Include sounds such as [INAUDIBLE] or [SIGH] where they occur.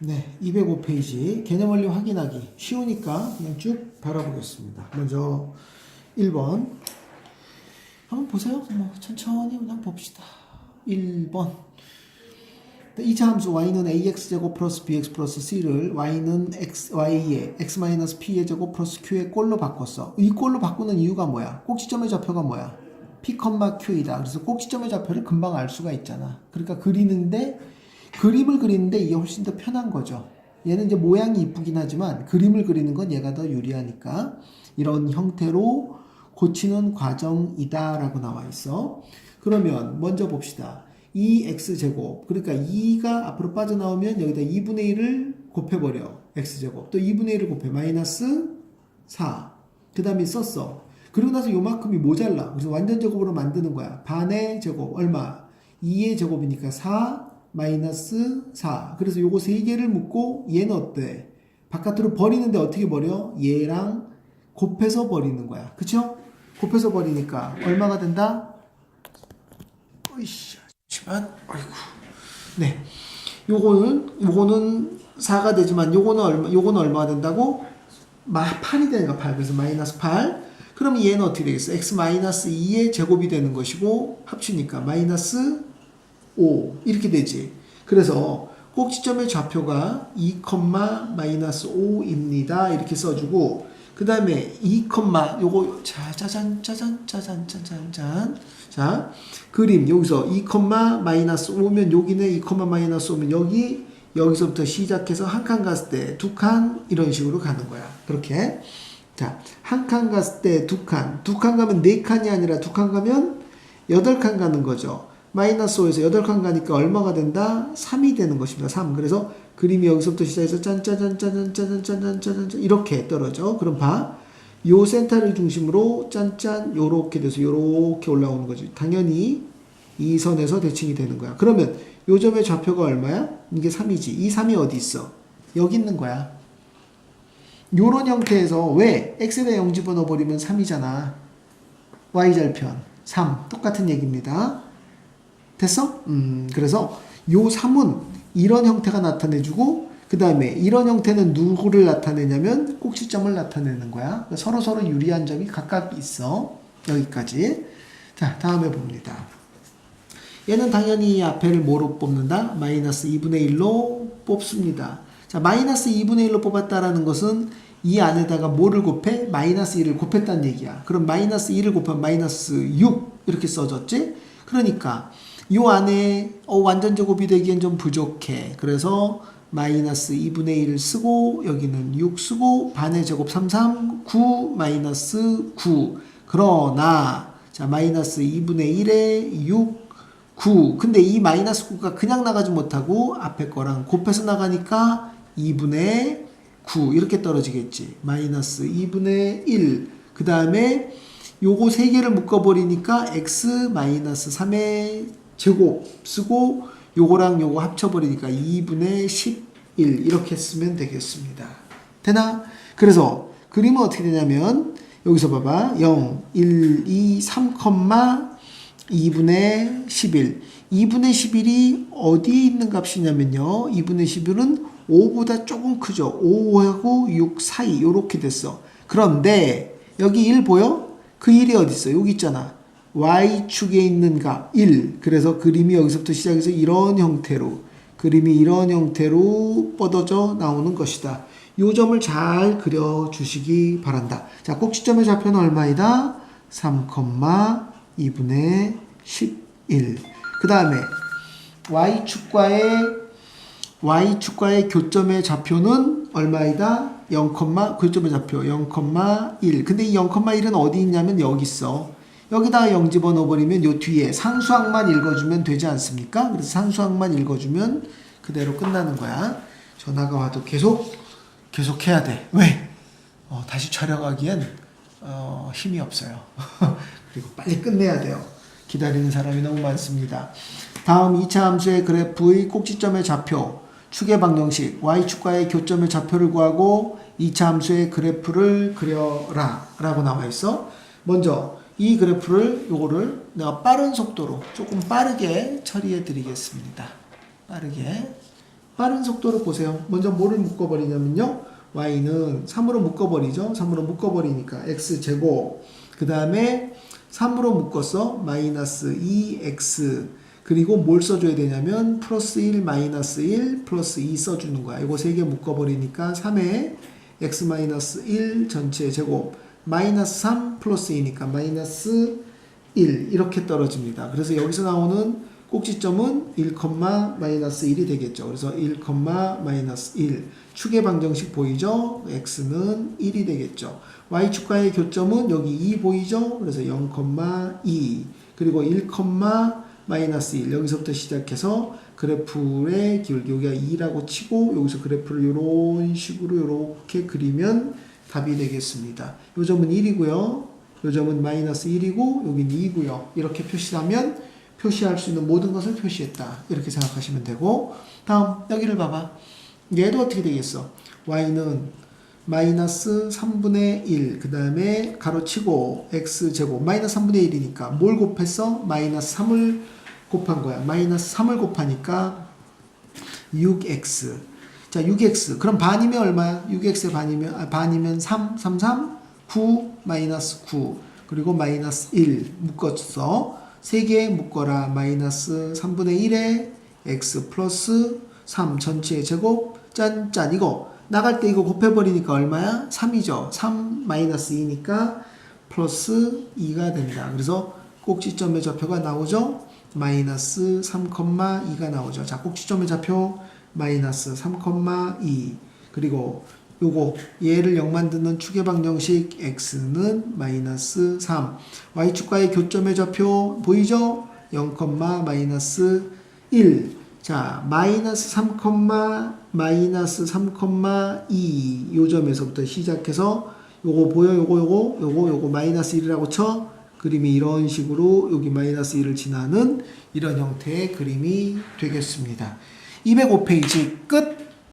네, 205페이지 개념 원리 확인하기 쉬우니까 그냥 쭉 바라보겠습니다. 먼저 1번 한번 보세요. 뭐 천천히 그냥 봅시다. 1번 2차 함수 y는 ax 제곱 플러스 bx 플러스 c를 y는 x y의 x 마이너스 p의 제곱 플러스 q의 꼴로 바꿨어. 이 꼴로 바꾸는 이유가 뭐야? 꼭지점의 좌표가 뭐야? p, q이다. 그래서 꼭지점의 좌표를 금방 알 수가 있잖아. 그러니까 그리는데 그림을 그리는데 이게 훨씬 더 편한 거죠. 얘는 이제 모양이 이쁘긴 하지만 그림을 그리는 건 얘가 더 유리하니까 이런 형태로 고치는 과정이다라고 나와 있어. 그러면 먼저 봅시다. 2x제곱. 그러니까 2가 앞으로 빠져나오면 여기다 2분의 1을 곱해버려 x제곱. 또 2분의 1을 곱해 마이너스 4 그 다음에 썼어. 그리고 나서 요만큼이 모자라. 그래서 완전 제곱으로 만드는 거야. 반의 제곱. 얼마? 2의 제곱이니까 4 마이너스 4 그래서 요거 세 개를 묶고 얘는 어때? 바깥으로 버리는데 어떻게 버려? 얘랑 곱해서 버리는 거야. 그쵸? 곱해서 버리니까 얼마가 된다? 으이씨. 지만 아이고. 네. 요거는 요거는 4가 되지만 요거는 얼마 요거는 얼마가 된다고? 마 8이 되는 거야 8 그래서 마이너스 8 그럼 얘는 어떻게 되겠어? x 마이너스 2의 제곱이 되는 것이고 합치니까 마이너스 5 이렇게 되지. 그래서 꼭지점의 좌표가 2, 마이너스 5입니다. 이렇게 써주고 그 다음에 2, 요거 자, 짜잔 짜잔 짜잔 짜잔 짠. 자 그림 여기서 2, 마이너스 5면 여기는 2, 마이너스 5면 여기 여기서부터 시작해서 한 칸 갔을 때 두 칸 이런 식으로 가는 거야. 그렇게. 자 한 칸 갔을 때 두 칸. 두 칸 가면 네 칸이 아니라 두 칸 가면 여덟 칸 가는 거죠 마이너스 5에서 여덟 칸 가니까 얼마가 된다? 3이 되는 것입니다 3 그래서 그림이 여기서부터 시작해서 짜잔 이렇게 떨어져 그럼 봐. 요 센터를 중심으로 짠짠 요렇게 돼서 요렇게 올라오는 거지. 당연히 이 선에서 대칭이 되는 거야. 그러면 요 점의 좌표가 얼마야? 이게 3이지. 이 3이 어디 있어? 여기 있는 거야. 요런 형태에서 왜 x에다 0 집어넣어 버리면 3이잖아. y절편 3 똑같은 얘기입니다. 됐어? 음, 그래서 요 3은 이런 형태가 나타내주고 그 다음에 이런 형태는 누구를 나타내냐면 꼭지점을 나타내는 거야. 서로 서로 유리한 점이 각각 있어. 여기까지. 자, 다음에 봅니다. 얘는 당연히 앞에를 뭐로 뽑는다? 마이너스 2분의 1로 뽑습니다. 자, 마이너스 2분의 1로 뽑았다라는 것은 이 안에다가 뭐를 곱해? 마이너스 1을 곱했다는 얘기야. 그럼 마이너스 2를 곱하면 마이너스 6 이렇게 써졌지? 그러니까 요 안에 어, 완전 제곱이 되기엔 좀 부족해. 그래서 마이너스 2분의 1을 쓰고 여기는 6 쓰고 반의 제곱 3, 3, 9 마이너스 9 그러나 자 마이너스 2분의 1에 6 9 근데 이 마이너스 9가 그냥 나가지 못하고 앞에 거랑 곱해서 나가니까 2분의 9 이렇게 떨어지겠지. 마이너스 2분의 1 그 다음에 요거 세 개를 묶어버리니까 x 마이너스 3의 제곱 쓰고 요거랑 요거 합쳐버리니까 2분의 11 이렇게 쓰면 되겠습니다. 되나? 그래서 그림은 어떻게 되냐면 여기서 봐봐 0, 1, 2, 3, 2분의 11 2분의 11이 어디에 있는 값이냐면요 2분의 11은 5보다 조금 크죠 5하고 6 사이 이렇게 됐어 그런데 여기 1 보여? 그 1이 어디 있어? 여기 있잖아 y축에 있는 값 1. 그래서 그림이 여기서부터 시작해서 이런 형태로 그림이 이런 형태로 뻗어져 나오는 것이다. 이 점을 잘 그려 주시기 바란다. 자, 꼭지점의 좌표는 얼마이다? 3,2분의 11. 그 다음에 y축과의 y축과의 교점의 좌표는 얼마이다? 0, 교점의 좌표 0,1. 근데 이 0,1은 어디 있냐면 여기 있어. 여기다가 0 집어넣어 버리면 요 뒤에 산수항만 읽어주면 되지 않습니까? 그래서 산수항만 읽어주면 그대로 끝나는 거야. 전화가 와도 계속 계속 해야 돼. 왜? 어, 다시 촬영하기엔 어, 힘이 없어요. [LAUGHS] 그리고 빨리 끝내야 돼요. 기다리는 사람이 너무 많습니다. 다음 2차 함수의 그래프의 꼭지점의 좌표, 축의 방정식, y축과의 교점의 좌표를 구하고 2차 함수의 그래프를 그려라 라고 나와 있어. 먼저 이 그래프를 요거를 내가 빠른 속도로 조금 빠르게 처리해 드리겠습니다. 빠르게 빠른 속도를 보세요. 먼저 뭐를 묶어버리냐면요. y는 3으로 묶어버리죠. 3으로 묶어버리니까 x 제곱. 그 다음에 3으로 묶었어. 마이너스 2x. 그리고 뭘 써줘야 되냐면 플러스 1 마이너스 1 플러스 2 써주는 거야. 이거 세 개 묶어버리니까 3에 x 마이너스 1 전체 제곱 마이너스 3 플러스 2니까 마이너스 1 이렇게 떨어집니다. 그래서 여기서 나오는 꼭지점은 1, 마이너스 1이 되겠죠. 그래서 1, 마이너스 1 축의 방정식 보이죠? x는 1이 되겠죠. y축과의 교점은 여기 2 보이죠? 그래서 0,2 그리고 1, 마이너스 1 여기서부터 시작해서 그래프의 기울기 여기가 2라고 치고 여기서 그래프를 이런 식으로 이렇게 그리면 답이 되겠습니다. 요 점은 1이고요. 요 점은 마이너스 1이고 여긴 2고요. 이렇게 표시하면 표시할 수 있는 모든 것을 표시했다. 이렇게 생각하시면 되고 다음 여기를 봐봐. 얘도 어떻게 되겠어? y는 마이너스 3분의 1, 그 다음에 가로치고 x제곱, 마이너스 3분의 1이니까 뭘 곱했어? 마이너스 3을 곱한 거야. 마이너스 3을 곱하니까 6x. 자, 6x. 그럼 반이면 얼마야? 6x의 반이면, 아, 반이면 3, 3, 3, 9, 마이너스 9. 그리고 마이너스 1 묶었어. 세개 묶어라. 마이너스 3분의 1에 x 플러스 3 전체의 제곱. 짠, 짠. 이거. 나갈 때 이거 곱해버리니까 얼마야? 3이죠. 3 마이너스 2니까 플러스 2가 된다. 그래서 꼭지점의 좌표가 나오죠? 마이너스 3,2가 나오죠. 자, 꼭지점의 좌표 마이너스 3,2 그리고 요거 얘를 0 만드는 축의 방 정식 x는 마이너스 3 y축과의 교점의 좌표 보이죠? 0, 마이너스 1 자, 마이너스 3, 마이너스 3,2 요점에서부터 시작해서 요거 보여? 요거 요거? 요거 요거 마이너스 1이라고 쳐? 그림이 이런 식으로 여기 마이너스 1을 지나는 이런 형태의 그림이 되겠습니다. 205페이지 끝